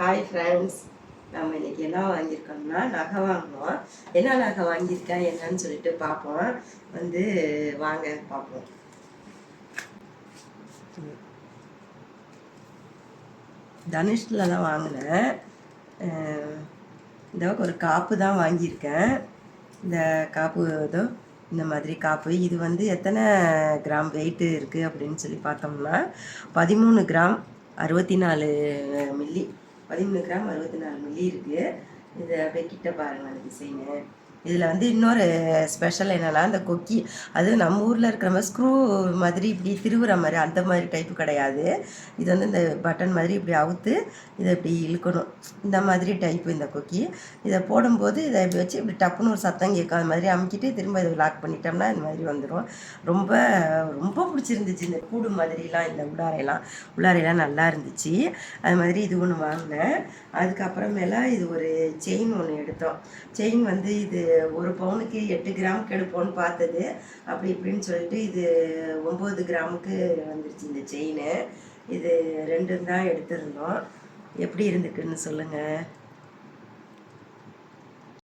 Hi friends நம்ம இன்னைக்கு என்ன வாங்கியிருக்கோம்னா நகை வாங்கினோம் என்ன நகை வாங்கியிருக்கேன் என்னன்னு சொல்லிட்டு பார்ப்போம். வந்து வாங்க பார்ப்போம். தனுஷ்ல தான் வாங்கினேன். இந்த ஒரு காப்பு தான் வாங்கியிருக்கேன். இந்த காப்பு ஏதோ இந்த மாதிரி காப்பு. இது வந்து எத்தனை கிராம் வெயிட்டு இருக்குது அப்படின்னு சொல்லி பார்த்தோம்னா பதிமூணு கிராம் அறுபத்தி நாலு மில்லி பதிமூணு கிராம் அறுபத்தி நாலு மில்லி இருக்குது இது அப்படியே கிட்ட பாருங்கள் அந்த டிசைனு இதில் வந்து இன்னொரு ஸ்பெஷல் என்னென்னா இந்த கொக்கி. அது நம்ம ஊரில் இருக்கிற மாதிரி ஸ்க்ரூ மாதிரி இப்படி திருவுற மாதிரி அந்த மாதிரி டைப்பு கிடையாது. இது வந்து இந்த பட்டன் மாதிரி இப்படி அவுத்து இதை இப்படி இழுக்கணும். இந்த மாதிரி டைப்பு இந்த கொக்கி. இதை போடும்போது இதை இப்படி வச்சு இப்படி டப்புன்னு ஒரு சத்தம் கேட்கும் அது மாதிரி அமுக்கிட்டு திரும்ப இதை லாக் பண்ணிட்டோம்னா இந்த மாதிரி வந்துடும் ரொம்ப ரொம்ப பிடிச்சிருந்துச்சு இந்த கூடு மாதிரிலாம் இந்த உள்ளாரையெல்லாம் உள்ளாரையெல்லாம் நல்லா இருந்துச்சு. அது மாதிரி இது ஒன்று வாங்கினேன். அதுக்கப்புறமேல இது ஒரு செயின் ஒன்று எடுத்தோம். செயின் வந்து இது ஒரு பவுனுக்கு எட்டு கிராமுக்கு எடுப்போம்னு பார்த்தது. அப்படி இப்படின்னு சொல்லிட்டு இது ஒம்பது கிராமுக்கு வந்துருச்சு இந்த செயின் இது ரெண்டும் தான் எடுத்திருந்தோம். எப்படி இருந்துக்குன்னு சொல்லுங்கள்